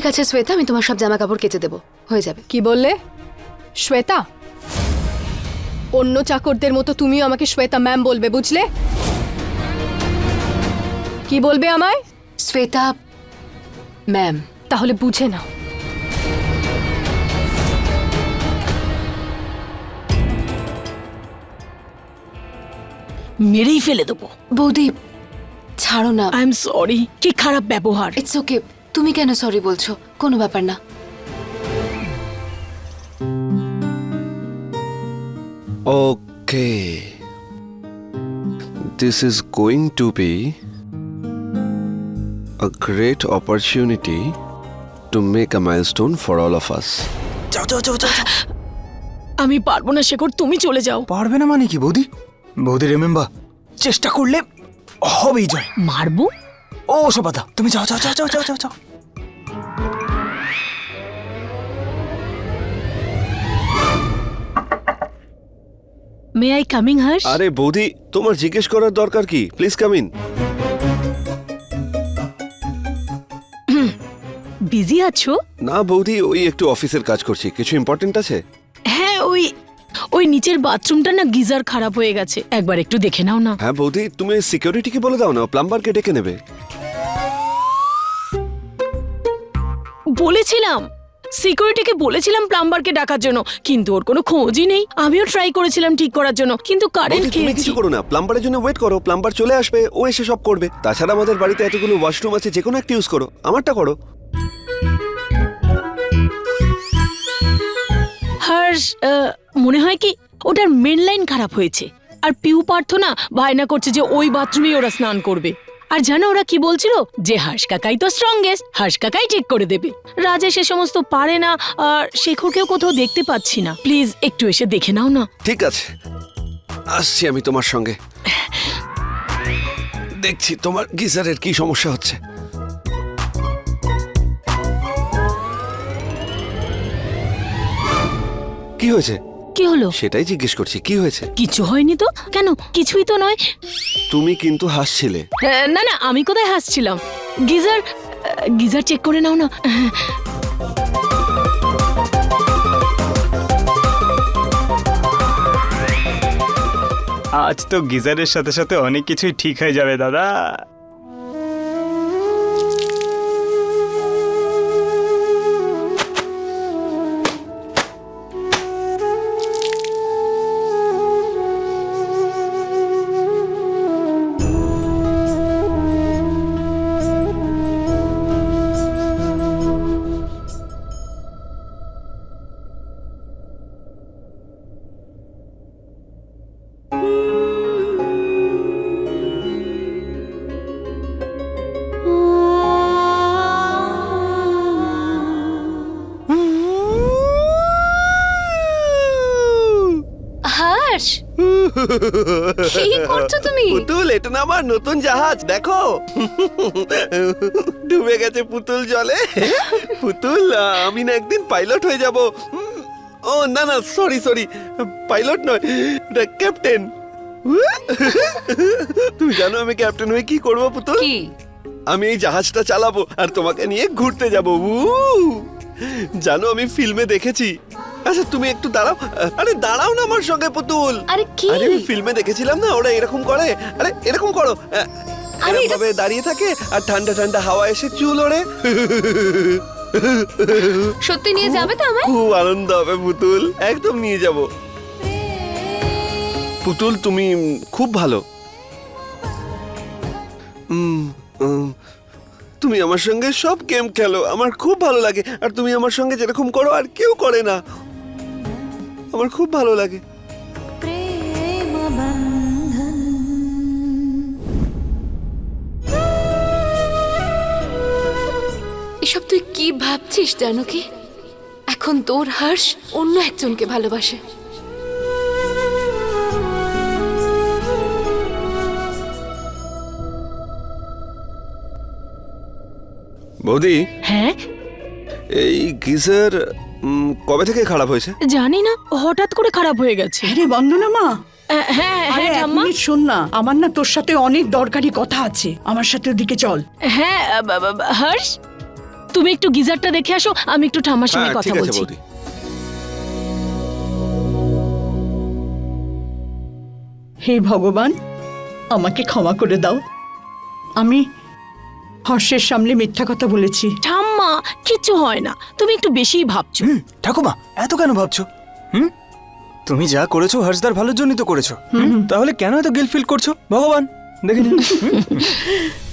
ঠিক আছে শ্বেতা আমি তোমার সব জামা কাপড় কেচে দেবো। হয়ে যাবে। কি বললে? শ্বেতা? অন্য চাকরদের মতো তুমিও আমাকে শ্বেতা ম্যাম বলবে বুঝলে? কি বলবে আমায়? শ্বেতা ম্যাম। তাহলে বুঝে নাও। মেরেই ফেলে দেবো। বৌদি ছাড়ো না। আই এম সরি কি খারাপ ব্যবহার। ইটস ওকে তুমি কেন সরি বলছো? কোনো ব্যাপার না। Okay this is going to be a great opportunity to make a milestone for all of us. যাও যাও যাও যাও। আমি পারব না শেখর তুমি চলে যাও। পারবে না মানে কি বৌদি? বৌদি রেমেম্বার চেষ্টা করলে হবেই জয়। মারবো? ও সব বাধা তুমি যাও যাও যাও যাও যাও যাও। মে আই কামিং হার্ষ আরে বৌদি তোমার জিজ্ঞেস করার দরকার কি? প্লিজ কাম ইন বিজি আছো? না বৌদি ওই একটু অফিসের কাজ করছি। কিছু ইম্পর্টেন্ট আছে? হ্যাঁ ওই ওই নিচের বাথরুমটা না গিজার খারাপ হয়ে গেছে। একবার একটু দেখে নাও না। হ্যাঁ বৌদি তুমি সিকিউরিটিকে বলে দাও না? প্লাম্বারকে ডেকে নেবে। বলেছিলাম। সিকিউরিটিকে বলেছিলাম প্লাম্বারকে ডাকার জন্য কিন্তু ওর কোনো খোঁজই নেই। আমিও ট্রাই করেছিলাম ঠিক করার জন্য কিন্তু কারেন্ট তুমি খেয়েছি কিছু করো না প্লাম্বারের জন্য ওয়েট করো প্লাম্বার চলে আসবে ও এসে সব করবে। তাছাড়া আমাদের বাড়িতে এতগুলো ওয়াশরুম আছে যে কোনো একটা ইউজ করো আমারটা করো। হর্ষ আহ, মনে হয় কি ওটার মেন লাইন খারাপ হয়েছে। আর পিউ পার্থ না বায়না করছে যে ওই বাথরুমেই ওরা স্নান করবে। আর জানো ওরা কি বলছিল? যে হাঁস কাকাই তো স্ট্রংগেস্ট হাঁস কাকাই ঠিক করে দেবে। রাজে সে সমস্ত পারে না, আর শেখরকেও কোথাও দেখতে পাচ্ছি না। প্লিজ, একটু এসে দেখে নাও না। ঠিক আছে। আসছি আমি তোমার সঙ্গে। দেখছি তোমার গিজারের কি সমস্যা হচ্ছে। কি হয়েছে? কি হলো? সেটাই জিজ্ঞেস করছি কি হয়েছে? কিছু হয়নি তো? কেন? কিছুই তো নয়। তুমি কিন্তু হাসছিলে। আহ, না না আমি কোথায় হাসছিলাম? গিজার আহ, গিজার চেক করে নাও না। আজ তো গিজারের সাথে সাথে অনেক কিছুই ঠিক হয়ে যাবে দাদা। কি করছ তুমি? পুতুল এটা না আমার নতুন জাহাজ দেখো। ডুবে গেছে পুতুল জলে। পুতুল আমি না একদিন পাইলট হয়ে যাব। ও না না সরি সরি পাইলট নয় এটা ক্যাপ্টেন তুমি জানো আমি ক্যাপ্টেন হয়ে কি করব পুতুল? কি? আমি এই জাহাজটা চালাবো আর তোমাকে নিয়ে ঘুরতে যাব। জানো আমি ফিল্মে দেখেছি। আচ্ছা তুমি একটু দাঁড়াও। আরে দাঁড়াও না আমার সঙ্গে পুতুল। আরে কি? আরে আমি ফিল্মে দেখেছিলাম না? ওরা এরকম করে। আরে এরকম করো। আরে দাঁড়িয়ে থাকে আর ঠান্ডা ঠান্ডা হাওয়া এসে চুল ওড়ে। সত্যি নিয়ে যাবে তো আমায়? খুব আনন্দ হবে পুতুল। একদম নিয়ে যাব। পুতুল তুমি খুব ভালো। তুমি আমার সঙ্গে সব গেম খেলো। আমার খুব ভালো লাগে। আর তুমি আমার সঙ্গে যেরকম করো আর কেউ করে না। আমার খুব ভালো লাগে। এসব তুই কি ভাবছিস জানো কি? এখন তোর হর্ষ অন্য একজনকে ভালোবাসে। বৌদি? হ্যাঁ? এই গিজার কবে থেকে খারাপ হয়েছে? জানি না হঠাৎ করে খারাপ হয়ে গেছে। আরে বন্দনা মা হ্যাঁ আরে হ্যাঁ এক ঠাম্মা। মিনিট শোন না আমার না তোর সাথে অনেক দরকারি কথা আছে। আমার সাথে ওদিকে চল। হ্যাঁ আহ, বা- বা- বা- হর্ষ তুমি একটু গিজারটা দেখে আসো আমি একটু ঠাম্মার সঙ্গে হ্যাঁ কথা ঠিক আছে বলছি। বৌদি। হে ভগবান আমাকে ক্ষমা করে দাও। আমি হর্ষের সামনে মিথ্যা কথা বলেছি। ঠাম্মা কিচ্ছু হয় না। তুমি একটু বেশিই ভাবছ। হুম ঠাকুমা এত কেন ভাবছ? হুম? তুমি যা করেছ হর্ষদার ভালোর জন্যই তো করেছ। তাহলে কেন এত গিল ফিল করছ? ভগবান দেখে নিন। হুম?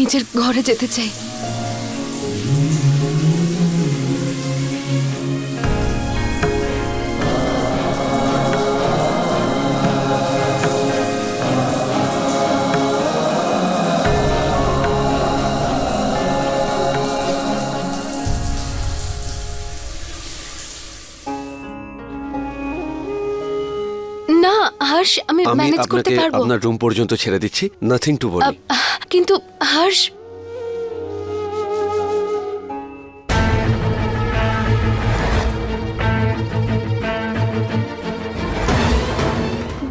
নিজের ঘরে যেতে চাই। না হর্ষ আমি ম্যানেজ করতে পারব। আপনার রুম পর্যন্ত ছেড়ে দিচ্ছি। নাথিং টু বলি কিন্তু হর্ষ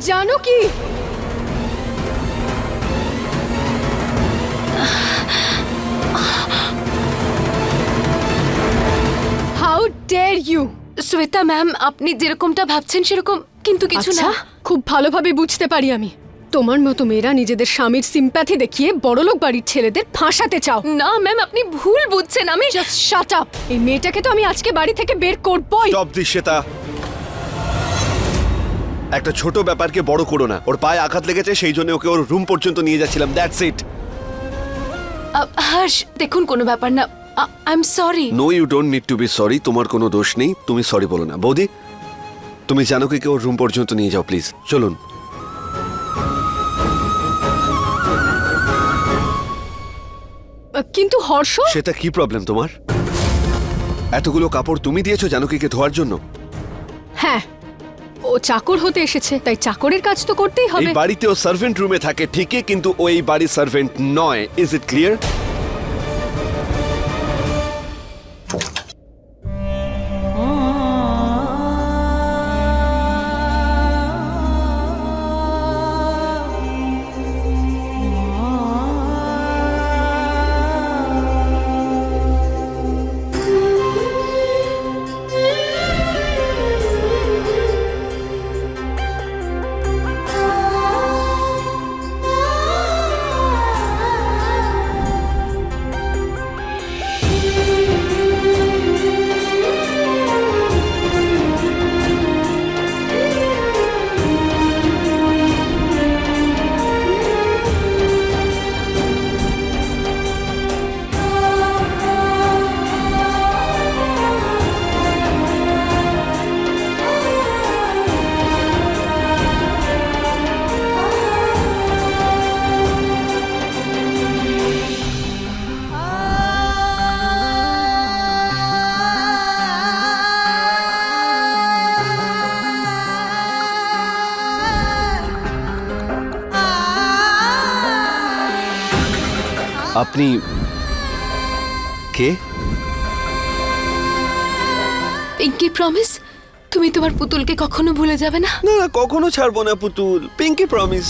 জানো কি? How dare you Shweta ma'am আপনি যেরকমটা ভাবছেন সেরকম কিন্তু কিছু আচ্ছা না খুব ভালোভাবে বুঝতে পারি আমি। তোমার মতো মেয়েরা নিজেদের স্বামীর সিম্প্যাথি দেখিয়ে বড়লোক বাড়ির ছেলেদের ফাঁসাতে চাও। না ম্যাম আপনি ভুল বুঝছেন। আমি জাস্ট শাট আপ এই মেয়েটাকে তো আমি আজকে বাড়ি থেকে বের করবই। টপ দৃশ্যতা একটা ছোট ব্যাপারকে বড় করো না। ওর পায়ে আঘাত লেগেছে সেই জন্য ওকে ওর রুম পর্যন্ত নিয়ে যাচ্ছিলাম। দ্যাটস ইট হর্ষ দেখুন কোনো ব্যাপার না। I am sorry no you don't need to be sorry তোমার কোনো দোষ নেই। তুমি সরি বলো না। বৌদি তুমি জানো কি ওর রুম পর্যন্ত নিয়ে যাও প্লিজ চলুন। কিন্তু হর্ষ? সেটা কি প্রবলেম তোমার? এতগুলো কাপড় তুমি দিয়েছ জানকীকে ধোয়ার জন্য। হ্যাঁ ও চাকর হতে এসেছে তাই চাকরের কাজ তো করতেই এই হবে। বাড়িতে ও সার্ভেন্ট রুমে থাকে ঠিকই কিন্তু ও এই বাড়ির সার্ভেন্ট নয়। ইজ ইট ক্লিয়ার আপনি কে? পিঙ্কি প্রমিস তুমি তোমার পুতুলকে কখনো ভুলে যাবে না? না না কখনো ছাড়বো না পুতুল। পিঙ্কি প্রমিস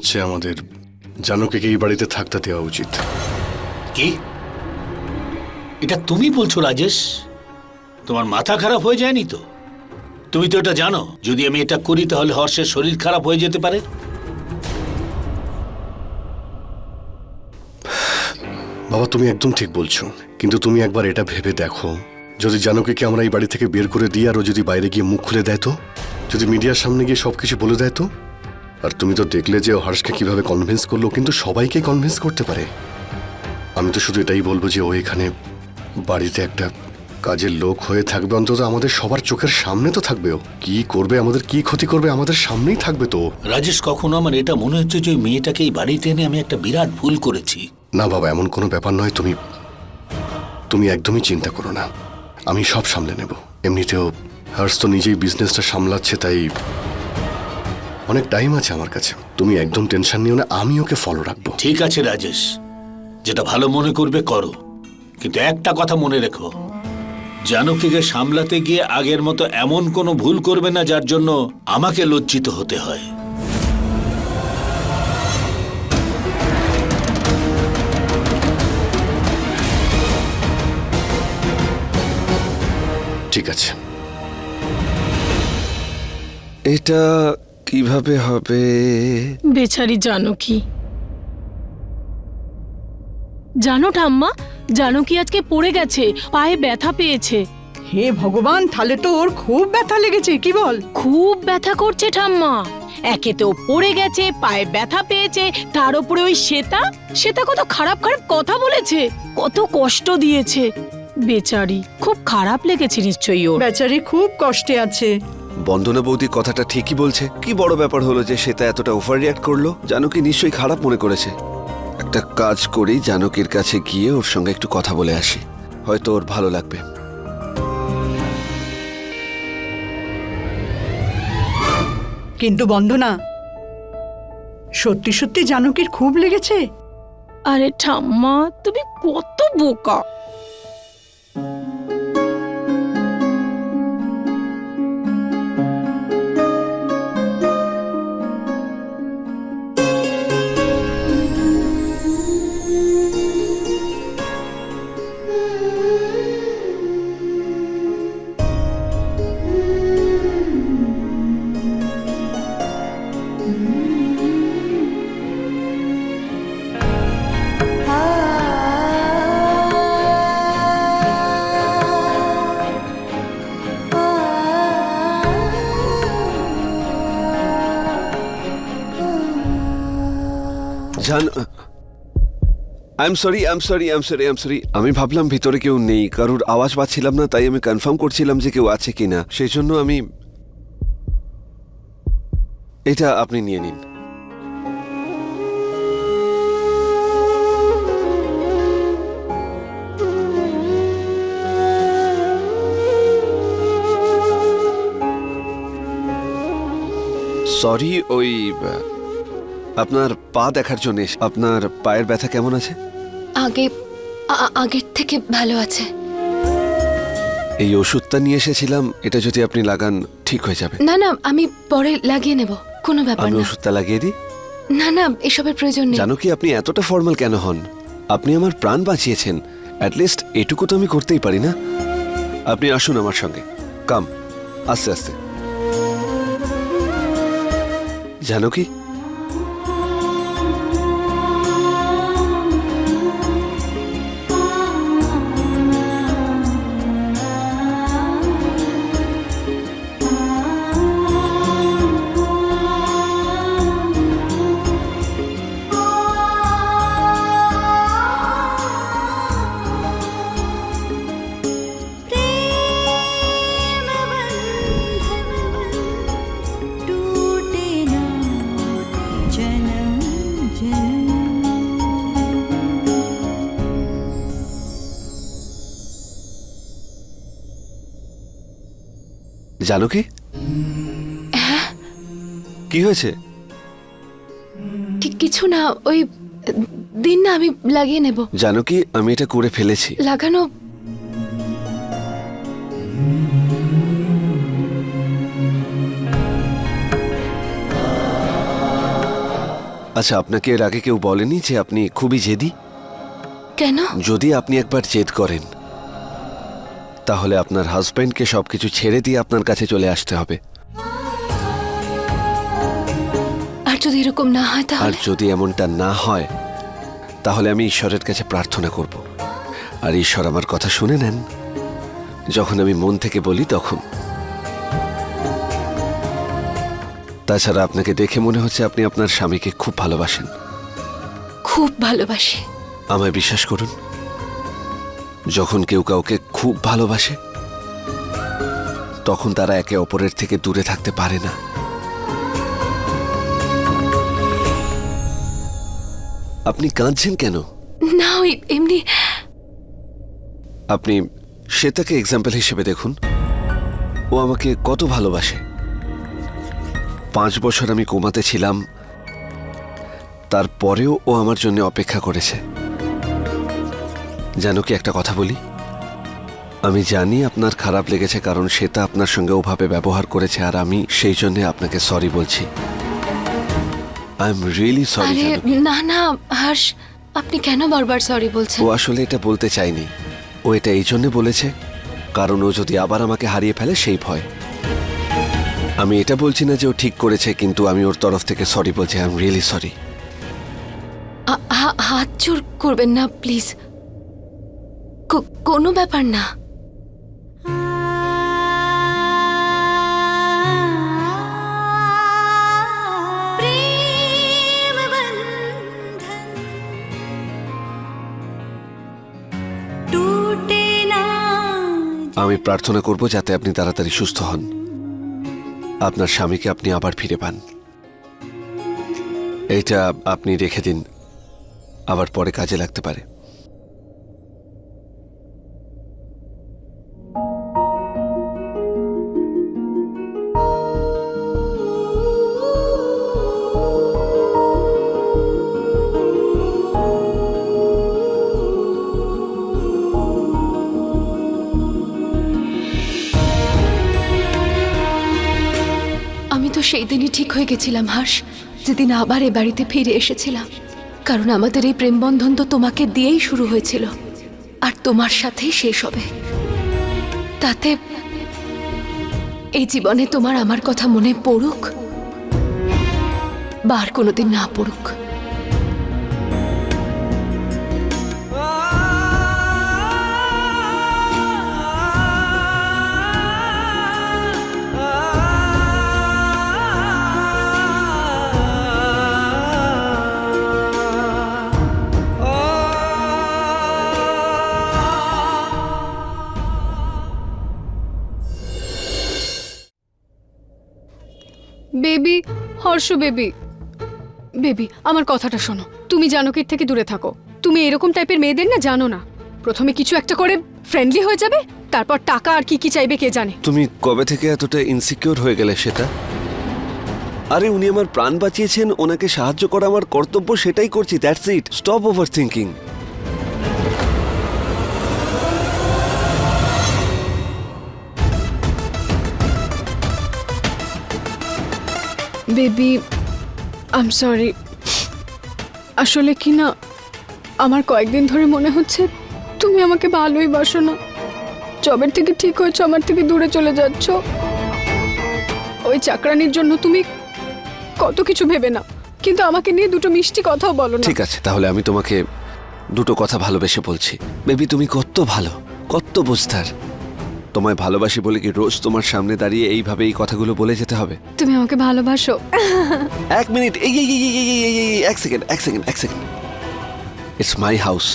হচ্ছে আমাদের। জানুকে এই বাড়িতে থাকতে দেওয়া উচিত? কি? এটা তুমি বলছো রাজেশ? তোমার মাথা খারাপ হয়ে যায়নি তো? তুমি তো এটা জানো। যদি আমি এটা করি তাহলে হর্ষের শরীর খারাপ হয়ে যেতে পারে। বাবা তুমি একদম ঠিক বলছো। কিন্তু তুমি একবার এটা ভেবে দেখো। যদি জানুকে কি আমরা এই বাড়ি থেকে বের করে দিই আর ও যদি বাইরে গিয়ে মুখ খুলে দেয় তো? যদি মিডিয়ার সামনে গিয়ে সবকিছু বলে দেয় তো? আর তুমি তো দেখলে যে ও হর্ষকে কীভাবে কনভিন্স করল কিন্তু সবাইকে কনভিন্স করতে পারে। আমি তো শুধু এটাই বলব যে ও এখানে বাড়িতে একটা কাজের লোক হয়ে থাকবে অন্তত আমাদের সবার চোখের সামনে তো থাকবে ও। কি করবে আমাদের কি ক্ষতি করবে আমাদের সামনেই থাকবে তো রাজেশ কখনো আমার এটা মনে হচ্ছে যে ওই মেয়েটাকে এই বাড়িতে এনে আমি একটা বিরাট ভুল করেছি? না বাবা এমন কোনো ব্যাপার নয় তুমি তুমি একদমই চিন্তা করো না। আমি সব সামলে নেব। এমনিতেও হার্স তো নিজেই বিজনেসটা সামলাচ্ছে তাই অনেক টাইম আছে আমার কাছে। তুমি একদম টেনশন নিও না আমি ওকে ফলো রাখব। ঠিক আছে রাজেশ। যেটা ভালো মনে করবে করো। কিন্তু একটা কথা মনে রেখো। জানকীকে সামলাতে গিয়ে আগের মতো এমন কোনো ভুল করবে না যার জন্য আমাকে লজ্জিত হতে হয়। ঠিক আছে। এটা কীভাবে হবে? বেচারি জানো কি জানো ঠাম্মা জানো কি আজকে পড়ে গেছে পায়ে ব্যথা পেয়েছে। হে ভগবান তাহলে তো ওর খুব ব্যথা লেগেছে কি বল? খুব ব্যথা করছে ঠাম্মা। একে তো পড়ে গেছে পায়ে ব্যথা পেয়েছে তার উপরে ওই শ্বেতা শ্বেতা কত খারাপ খারাপ কথা বলেছে কত কষ্ট দিয়েছে। বেচারি খুব খারাপ লেগেছে নিশ্চয়ই ওর। বেচারি খুব কষ্টে আছে। বন্দনা বৌদি কথাটা ঠিকই বলছে। কি বড় ব্যাপার হলো যে সেটা এতটা ওভার রিয়াক্ট করল? জানকি নিশ্চয়ই খারাপ মনে করেছে। একটা কাজ করি জানকীর কাছে গিয়ে ওর সঙ্গে একটু কথা বলে আসি। হয়তো ওর ভালো লাগবে। কিন্তু বন্দনা সত্যি সত্যি জানকীর খুব লেগেছে? আরে ঠাম্মা তুমি কত বোকা। জান I am sorry I am sorry I am sorry I am sorry আমি ভাবলাম ভিতরে কেউ নেই, কারোর আওয়াজ পাচ্ছিলাম না, তাই আমি কনফার্ম করছিলাম যে কেউ আছে কিনা। সেই জন্য আমি এটা আপনি নিয়ে নিন। সরি ওই আপনার পা দেখার জন্য আপনার পায়ের ব্যথা কেমন আছে? আগে আগের থেকে ভালো আছে। এই ওষুধটা নিয়ে এসেছিলাম এটা যদি আপনি লাগান ঠিক হয়ে যাবে। না না আমি পরে লাগিয়ে নেব কোনো ব্যাপার না। আমি ওষুধটা লাগিয়ে দিই? না না এসবের প্রয়োজন নেই। জানো কি আপনি এতটা ফর্মাল কেন হন? আপনি আমার প্রাণ বাঁচিয়েছেন। অ্যাটলিস্ট এটুকু তো আমি করতেই পারি না। আপনি আসুন আমার সঙ্গে। কাম আস্তে আস্তে। জানো কি জানো কি? কি হয়েছে? কিছু না ওই দিন না আমি লাগিয়ে নেব। জানো কি? আমি এটা করে ফেলেছি। লাগানো আচ্ছা আপনাকে এর আগে কেউ বলেনি যে আপনি খুবই জেদি? কেন? যদি আপনি একবার জেদ করেন। তাহলে আপনার হাজবেন্ডকে সবকিছু ছেড়ে দিয়ে আপনার কাছে চলে আসতে হবে। আর যদি এরকম না হয় আর তাহলে যদি এমনটা না হয় তাহলে আমি ঈশ্বরের কাছে প্রার্থনা করব। আর ঈশ্বর আমার কথা শুনে নেন। যখন আমি মন থেকে বলি তখন। তাছাড়া আপনাকে দেখে মনে হচ্ছে আপনি আপনার স্বামীকে খুব ভালোবাসেন। খুব ভালোবাসি। আমায় বিশ্বাস করুন। যখন কেউ কাউকে খুব ভালোবাসে তখন তারা একে অপরের থেকে দূরে থাকতে পারে না। আপনি কাঁদছেন কেন? না ওই এমনি আপনি শ্বেতাকে এক্সাম্পল হিসেবে দেখুন। ও আমাকে কত ভালোবাসে। পাঁচ বছর আমি কোমাতে ছিলাম তারপরেও ও আমার জন্য অপেক্ষা করেছে। জানো কি একটা কথা বলি? আমি জানি আপনার খারাপ লেগেছে কারণ শ্বেতা আপনার সঙ্গে ওভাবে ব্যবহার করেছে আর আমি সেই জন্য আপনাকে সরি বলছি। আই এম রিয়েলি সরি আরে না না হর্ষ আপনি কেন বারবার সরি বলছেন? ও আসলে এটা বলতে চাইনি। ও এটা এই জন্য বলেছে কারণ ও যদি আবার আমাকে হারিয়ে ফেলে সেই ভয়। আমি এটা বলছি না যে ও ঠিক করেছে কিন্তু আমি ওর তরফ থেকে সরি বলছি। আই এম রিয়েলি সরি হাত জোর করবেন না প্লিজ। কোনো ব্যাপার না। আমি প্রার্থনা করব যাতে আপনি তাড়াতাড়ি সুস্থ হন। আপনার স্বামীকে আপনি আবার ফিরে পান। এইটা আপনি রেখে দিন। আবার পরে কাজে লাগতে পারে। আমি তো সেই দিনই ঠিক হয়ে গেছিলাম, হাস। যেদিন আবার এ বাড়িতে ফিরে এসেছিলাম। কারণ আমাদের এই প্রেমবন্ধন তো তোমাকে দিয়েই শুরু হয়েছিল। আর তোমার সাথেই শেষ হবে। তাতে এই জীবনে তোমার আমার কথা মনে পড়ুক বা আর কোনোদিন না পড়ুক। Baby, Harsh baby. বেবি, আমার কথাটা শোনো। তুমি জানকীর থেকে দূরে থাকো। তুমি এরকম টাইপের মেয়েদের না জানো না। প্রথমে কিছু একটা করে ফ্রেন্ডলি হয়ে যাবে, তারপর টাকা আর কি কি চাইবে কে জানে। তুমি কবে থেকে এতটা ইনসিকিউর হয়ে গেলে সেটা? আরে, উনি আমার প্রাণ বাঁচিয়েছেন, ওনাকে সাহায্য করা আমার কর্তব্য, সেটাই করছি that's it stop overthinking baby am sorry আসলে কি না, আমার কয়েকদিন ধরে মনে হচ্ছে তুমি আমাকে ভালোই বাসো না। জবের থেকে ঠিক হয়েছো, আমার থেকে দূরে চলে যাচ্ছ। ওই চাকরানির জন্য তুমি কত কিছু ভেবে না কিন্তু আমাকে নিয়ে দুটো মিষ্টি কথাও বলো ঠিক আছে, তাহলে আমি তোমাকে দুটো কথা ভালোবেসে বলছি। বেবি, তুমি কত ভালো, কত বুঝতার তোমায় ভালোবাসি বলে কি রোজ তোমার সামনে দাঁড়িয়ে এইভাবে এই কথাগুলো বলে যেতে হবে? তুমি আমাকে ভালোবাসো। এক মিনিট এই এই এই এই এই এই এক সেকেন্ড এক সেকেন্ড এক সেকেন্ড। ইটস মাই হাউস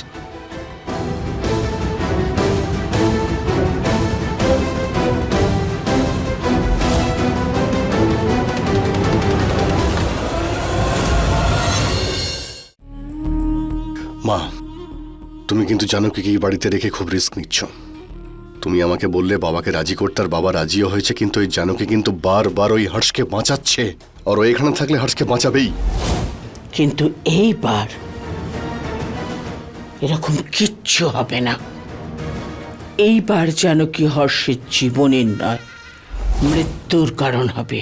মা তুমি কিন্তু জানো কি বাড়িতে রেখে খুব রিস্ক নিচ্ছ। তুমি আমাকে বললে বাবাকে রাজি করতে আর বাবা রাজিও হয়েছে, কিন্তু এই জানুকে কিন্তু বারবার ওই হর্ষকে বাঁচাচ্ছে। আর ও এখানে থাকলে হর্ষকে বাঁচাবেই। কিন্তু এইবার এরকম কিচ্ছু হবে না। এইবার যেন কি হর্ষের জীবনের নয়, মৃত্যুর কারণ হবে।